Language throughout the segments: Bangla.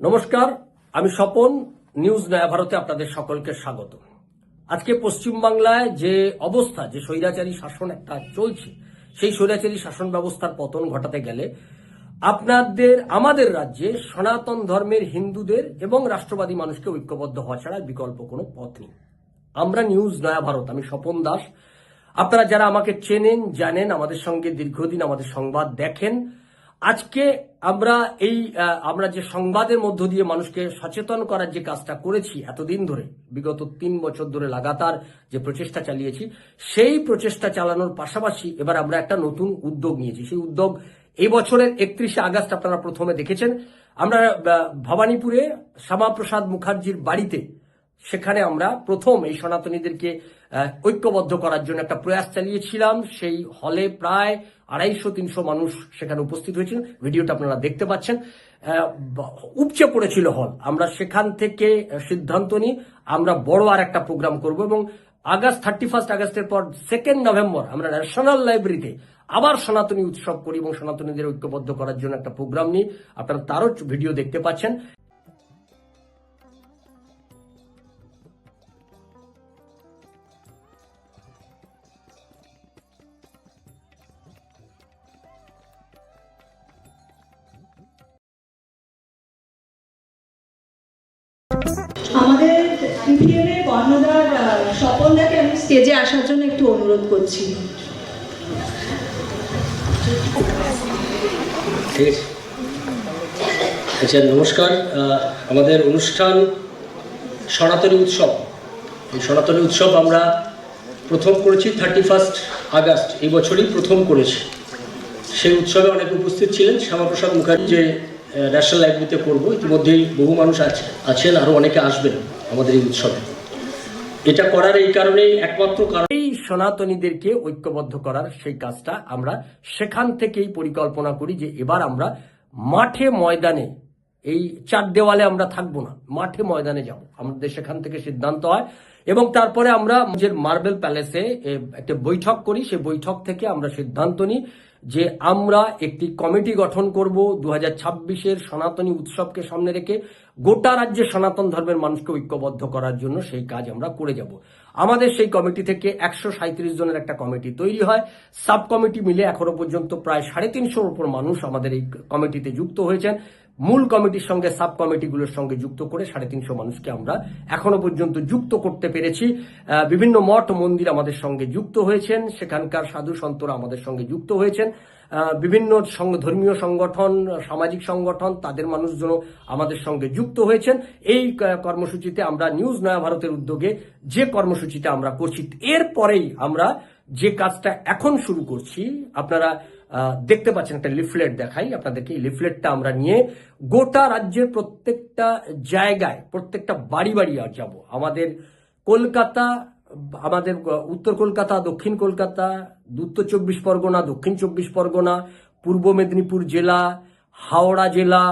নমস্কার, আমি স্বপন, নিউজ নয়া ভারতে আপনাদের সকলকে স্বাগত। আজকে পশ্চিমবাংলায় যে অবস্থা, যে স্বৈরাচারী শাসন একটা চলছে, সেই স্বৈরাচারী শাসন ব্যবস্থার পতন ঘটাতে গেলে আপনাদের, আমাদের রাজ্যে সনাতন ধর্মের হিন্দুদের এবং রাষ্ট্রবাদী মানুষকে ঐক্যবদ্ধ হওয়া ছাড়া বিকল্প কোনো পথ নেই। আমরা নিউজ নয়া ভারত, আমি স্বপন দাস। আপনারা যারা আমাকে চেনেন, জানেন, আমাদের সঙ্গে দীর্ঘদিন আমাদের সংবাদ দেখেন আজকে আমরা এই আমরা যে সংবাদের মধ্য দিয়ে মানুষকে সচেতন করার যে কাজটা করেছি এতদিন ধরে, বিগত তিন বছর ধরে লাগাতার যে প্রচেষ্টা চালিয়েছি, সেই প্রচেষ্টা চালানোর পাশাপাশি এবার আমরা একটা নতুন উদ্যোগ নিয়েছি। সেই উদ্যোগ এই বছরের একত্রিশে আগস্ট আপনারা প্রথমে দেখেছেন। আমরা ভবানীপুরে শ্যামাপ্রসাদ মুখার্জির বাড়িতে সেখানে আমরা প্রথম এই সনাতনীদেরকে ঐক্যবদ্ধ করার জন্য একটা প্রয়াস চালিয়েছিলাম। সেই হলে প্রায় আড়াইশো, তিনশো মানুষ সেখানে উপস্থিত হয়েছিল। ভিডিওটা আপনারা দেখতে পাচ্ছেন। উপচে পড়েছিল হল। আমরা সেখান থেকে সিদ্ধান্ত নিই, আমরা বড় আর একটা প্রোগ্রাম করব এবং আগস্ট, থার্টি ফার্স্ট আগস্টের পর সেকেন্ড নভেম্বর আমরা ন্যাশনাল লাইব্রেরিতে আবার সনাতনী উৎসব করি এবং সনাতনীদের ঐক্যবদ্ধ করার জন্য একটা প্রোগ্রাম নিই। আপনারা তারও ভিডিও দেখতে পাচ্ছেন। আমি স্টেজে আসার জন্য একটু অনুরোধ করছি। আচ্ছা নমস্কার। আমাদের অনুষ্ঠান সনাতনী উৎসব। এই সনাতনী উৎসব আমরা প্রথম করেছি থার্টি ফার্স্ট আগস্ট এই বছরই প্রথম করেছি। সেই উৎসবে অনেক উপস্থিত ছিলেন শ্যামাপ্রসাদ মুখার্জি যে ন্যাশনাল লাইব্রেরিতে করব ইতিমধ্যেই বহু মানুষ আছে, আছেন আরও অনেকে আসবেন। আমাদের এই উৎসবে। এটা করার এই কারণেই একমাত্র কারণ এই সনাতনীদেরকে ঐক্যবদ্ধ করার সেই কাজটা আমরা সেখান থেকেই পরিকল্পনা করি যে এবার আমরা মাঠে ময়দানে, এই চার দেওয়ালে আমরা থাকব না, মাঠে ময়দানে যাব। আমাদের সেখান থেকে সিদ্ধান্ত হয় এবং তারপরে আমরা মার্বেল প্যালেসে একটা বৈঠক করি। সেই বৈঠক থেকে আমরা সিদ্ধান্ত নিই যে আমরা একটি কমিটি গঠন করব দু হাজার ছাব্বিশের সনাতনী উৎসবকে সামনে রেখে গোটা রাজ্যে সনাতন ধর্মের মানুষকে ঐক্যবদ্ধ করার জন্য সেই কাজ আমরা করে যাব। আমাদের সেই কমিটি থেকে একশো সাঁত্রিশ জনের একটা কমিটি তৈরি হয়। সাব কমিটি মিলে এখনও পর্যন্ত প্রায় সাড়ে তিনশোর উপর মানুষ আমাদের এই কমিটিতে যুক্ত হয়েছেন। মূল কমিটির সঙ্গে সাব কমিটিগুলোর সঙ্গে যুক্ত করে সাড়ে তিনশো মানুষকে আমরা এখনও পর্যন্ত যুক্ত করতে পেরেছি। বিভিন্ন মঠ, মন্দির আমাদের সঙ্গে যুক্ত হয়েছেন। সেখানকার সাধু সন্তরা আমাদের সঙ্গে যুক্ত হয়েছেন। বিভিন্ন ধর্মীয় সংগঠন, সামাজিক সংগঠন, তাদের মানুষজন আমাদের সঙ্গে যুক্ত হয়েছেন। এই কর্মসূচিতে আমরা নিউজ নয়া ভারতের উদ্যোগে যে কর্মসূচিটা আমরা করছি, এরপরেই আমরা যে কাজটা এখন শুরু করছি, আপনারা দেখতে পাচ্ছেন একটা লিফলেট দেখাই আপনাদেরকে। এই লিফলেটটা আমরা নিয়ে গোটা রাজ্যের প্রত্যেকটা জায়গায়, প্রত্যেকটা বাড়ি বাড়ি আর যাব। আমাদের কলকাতা, আমাদের উত্তর কলকাতা, দক্ষিণ কলকাতা, উত্তর চব্বিশ পরগনা, দক্ষিণ চব্বিশ পরগনা, পূর্ব মেদিনীপুর জেলা, হাওড়া জেলা,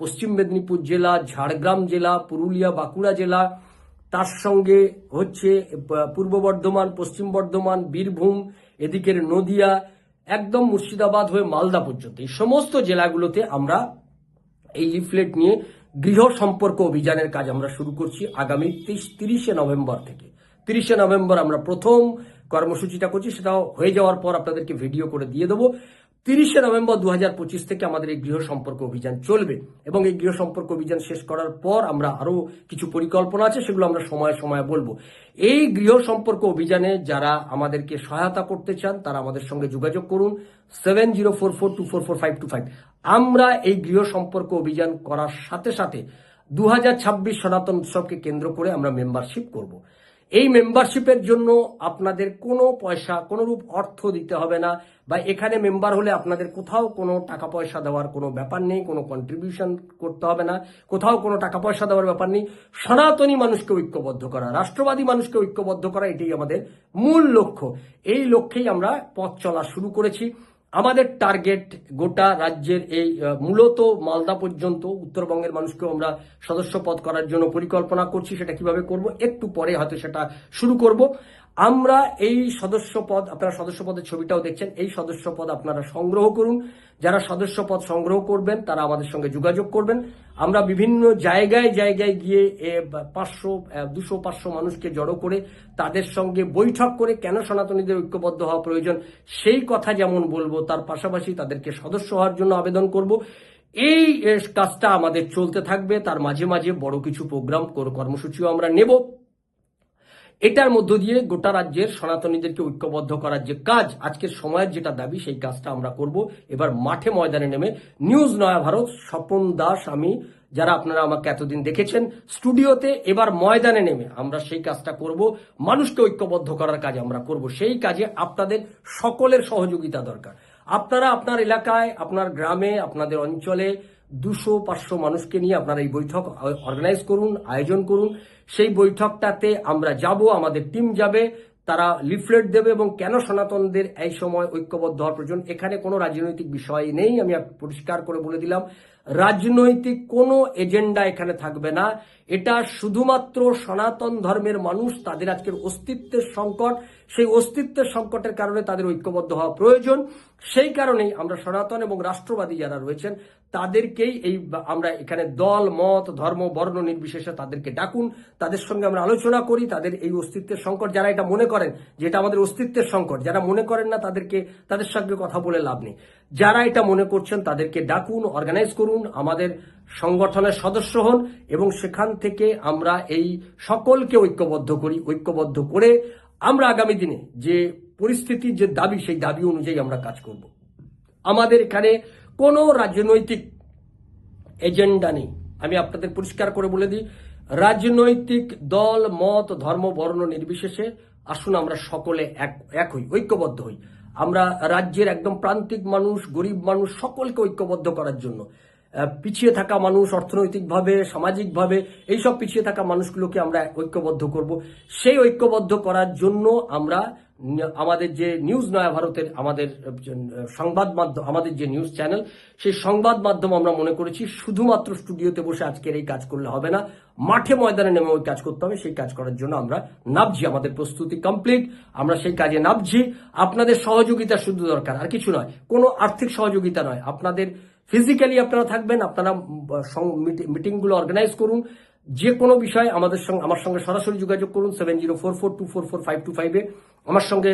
পশ্চিম মেদিনীপুর জেলা, ঝাড়গ্রাম জেলা, পুরুলিয়া, বাঁকুড়া জেলা, তার সঙ্গে হচ্ছে পূর্ব বর্ধমান, পশ্চিম বর্ধমান, বীরভূম, এদিকের নদিয়া একদম মুর্শিদাবাদ হয়ে মালদা পর্যন্ত। এই সমস্ত জেলাগুলোতে আমরা এই লিফলেট নিয়ে গৃহ সম্পর্ক অভিযানের কাজ আমরা শুরু করছি আগামী তিরিশে নভেম্বর থেকে। তিরিশে নভেম্বর আমরা প্রথম কর্মসূচিটা করছি, সেটাও হয়ে যাওয়ার পর আপনাদেরকে ভিডিও করে দিয়ে দেবো। তিরিশে নভেম্বর দু হাজার পঁচিশ থেকে আমাদের এই গৃহ সম্পর্ক অভিযান চলবে এবং এই গৃহ সম্পর্ক অভিযান শেষ করার পর আমরা আরও কিছু পরিকল্পনা আছে, সেগুলো আমরা সময়ে সময়ে বলব। এই গৃহ সম্পর্ক অভিযানে যারা আমাদেরকে সহায়তা করতে চান, তারা আমাদের সঙ্গে যোগাযোগ করুন seven zero four four two four four five two five আমরা এই গৃহ সম্পর্ক অভিযান করার সাথে সাথে দু হাজার ছাব্বিশ সনাতন উৎসবকে কেন্দ্র করে আমরা মেম্বারশিপ করব। এই মেম্বারশিপের জন্য আপনাদের কোনো পয়সা, কোনো রূপ অর্থ দিতে হবে না। বা এখানে মেম্বার হলে আপনাদের কোথাও কোনো টাকা পয়সা দেওয়ার কোনো ব্যাপার নেই, কোনো কন্ট্রিবিউশন করতে হবে না। কোথাও কোনো টাকা পয়সা দেওয়ার ব্যাপার নেই। সনাতনী মানুষকে ঐক্যবদ্ধ করা, রাষ্ট্রবাদী মানুষকে ঐক্যবদ্ধ করা, এটাই আমাদের মূল লক্ষ্য। এই লক্ষ্যেই আমরা পথ চলা শুরু করেছি। আমাদের টার্গেট গোটা রাজ্যের এই মূলত মালদা পর্যন্ত, উত্তরবঙ্গের মানুষকেও আমরা সদস্য পদ করার জন্য পরিকল্পনা করছি, সেটা কীভাবে করব, একটু পরে হয়তো সেটা শুরু করব। আমরা এই সদস্য পদ আপনারা সদস্য পদের ছবিটাও দেখছেন, এই সদস্য পদ আপনারা সংগ্রহ করুন। যারা সদস্য পদ সংগ্রহ করবেন, তারা আমাদের সঙ্গে যোগাযোগ করবেন। আমরা বিভিন্ন জায়গায় জায়গায় গিয়ে পাঁচশো দুশো, পাঁচশো মানুষকে জড়ো করে তাদের সঙ্গে বৈঠক করে কেন সনাতনীদের ঐক্যবদ্ধ হওয়া প্রয়োজন, সেই কথা যেমন বলব, তার পাশাপাশি তাদেরকে সদস্য হওয়ার জন্য আবেদন করব। এই কাজটা আমাদের চলতে থাকবে, তার মাঝে মাঝে বড় কিছু প্রোগ্রাম কর্মসূচিও আমরা নেব। এটার মধ্য দিয়ে গোটা রাজ্যের সনাতনীদেরকে ঐক্যবদ্ধ করার যে কাজ, আজকের সময়ের যেটা দাবি, সেই কাজটা আমরা করব। এবার মাঠে ময়দানে নেমে নিউজ নয়া ভারত, স্বপন দাস আমি, যারা আপনারা আমাকে এতদিন দেখেছেন, স্টুডিওতে এবার ময়দানে নেমে আমরা সেই কাজটা করব। মানুষকে ঐক্যবদ্ধ করার কাজ আমরা করব। সেই কাজে আপনাদের সকলের সহযোগিতা দরকার। আপনারা আপনার এলাকায়, আপনার গ্রামে, আপনাদের অঞ্চলে দুশো পাঁচশো মানুষকে নিয়ে আপনারা এই বৈঠক অর্গানাইজ করুন, আয়োজন করুন। সেই বৈঠকটাতে আমরা যাব, আমাদের টিম যাবে, তারা লিফলেট দেবে এবং কেন সনাতনদের এই সময় ঐক্যবদ্ধ হওয়ার প্রয়োজন, এখানে কোনো রাজনৈতিক বিষয় নেই, আমি পরিষ্কার করে বলে দিলাম। রাজনৈতিক কোনো এজেন্ডা এখানে থাকবে না। এটা শুধুমাত্র সনাতন ধর্মের মানুষ, তাদের আজকের অস্তিত্বের সংকট। সেই অস্তিত্বের সংকটের কারণে তাদের ঐক্যবদ্ধ হওয়া প্রয়োজন। সেই কারণেই আমরা সনাতন এবং রাষ্ট্রবাদী যারা রয়েছেন, তাদেরকেই এই আমরা এখানে দল, মত, ধর্ম, বর্ণ নির্বিশেষে তাদেরকে ডাকুন। তাদের সঙ্গে আমরা আলোচনা করি, তাদের এই অস্তিত্বের সংকট, যারা এটা মনে করেন যে এটা আমাদের অস্তিত্বের সংকট, যারা মনে করেন না তাদেরকে, তাদের সঙ্গে কথা বলে লাভ নেই। যারা এটা মনে করছেন, তাদেরকে ডাকুন অর্গানাইজ করুন, আমাদের সংগঠনের সদস্য হন এবং সেখান থেকে আমরা এই সকলকে ঐক্যবদ্ধ করি, ঐক্যবদ্ধ করে আমরা আগামী দিনে যে পরিস্থিতির যে দাবি, সেই দাবি অনুযায়ী আমরা কাজ করব। আমাদের এখানে কোনো রাজনৈতিক এজেন্ডা নেই। আমি আপনাদের পরিষ্কার করে বলে দিই, রাজনৈতিক দল, মত, ধর্ম, বর্ণ নির্বিশেষে আসুন আমরা সকলে এক এক হই, ঐক্যবদ্ধ হই। আমরা রাজ্যের একদম প্রান্তিক মানুষ, গরিব মানুষ, সকলকে ঐক্যবদ্ধ করার জন্য পিছিয়ে থাকা মানুষ অর্থনৈতিকভাবে, সামাজিকভাবে, এইসব পিছিয়ে থাকা মানুষগুলোকে আমরা ঐক্যবদ্ধ করব। সেই ঐক্যবদ্ধ করার জন্য আমরা আমাদের যে নিউজ নয়া ভারতের আমাদের সংবাদ মাধ্যম, আমাদের যে নিউজ চ্যানেল, সেই সংবাদ মাধ্যম আমরা মনে করেছি শুধুমাত্র স্টুডিওতে বসে আজকের এই কাজ করলে হবে না। মাঠে ময়দানে নেমে ওই কাজ করতে হবে, সেই কাজ করার জন্য আমরা নামছি, আমাদের প্রস্তুতি কমপ্লিট আমরা সেই কাজে নামছি। আপনাদের সহযোগিতা শুধু দরকার, আর কিছু নয়, কোনো আর্থিক সহযোগিতা নয়। আপনাদের ফিজিক্যালি আপনারা থাকবেন, আপনারা মিটিংগুলো অর্গানাইজ করুন। যে কোনো বিষয়ে আমাদের সঙ্গে, আমার সঙ্গে সরাসরি যোগাযোগ করুন seven zero four four two four four five two ফাইভে আমার সঙ্গে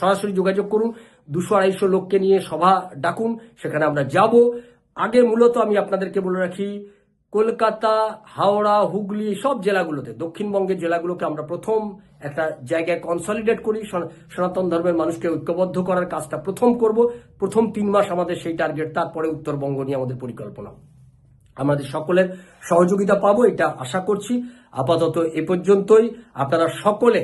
সরাসরি যোগাযোগ করুন। দুশো আড়াইশো লোককে নিয়ে সভা ডাকুন, সেখানে আমরা যাব। আগে মূলত আমি আপনাদেরকে বলে রাখি কলকাতা, হাওড়া, হুগলি, সব জেলাগুলোতে, দক্ষিণবঙ্গের জেলাগুলোকে আমরা প্রথম একটা জায়গায় কনসলিডেট করি। সনা- সনাতন ধর্মের মানুষকে ঐক্যবদ্ধ করার কাজটা প্রথম করব। প্রথম তিন মাস আমাদের সেই টার্গেট তারপরে উত্তরবঙ্গ নিয়ে আমাদের পরিকল্পনা। আমাদের সকলের সহযোগিতা পাবো, এটা আশা করছি। আপাতত এ পর্যন্তই। আপনারা সকলে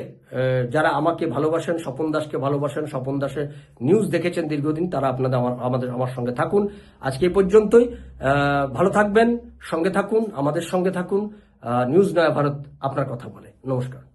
যারা আমাকে ভালোবাসেন, স্বপন দাসকে ভালোবাসেন, স্বপন দাসের নিউজ দেখেছেন দীর্ঘদিন, তারা আপনাদের আমার, আমাদের, আমার সঙ্গে থাকুন। আজকে এ পর্যন্তই। ভালো থাকবেন, সঙ্গে থাকুন, আমাদের সঙ্গে থাকুন। নিউজ নয়া ভারত আপনার কথা বলে। নমস্কার।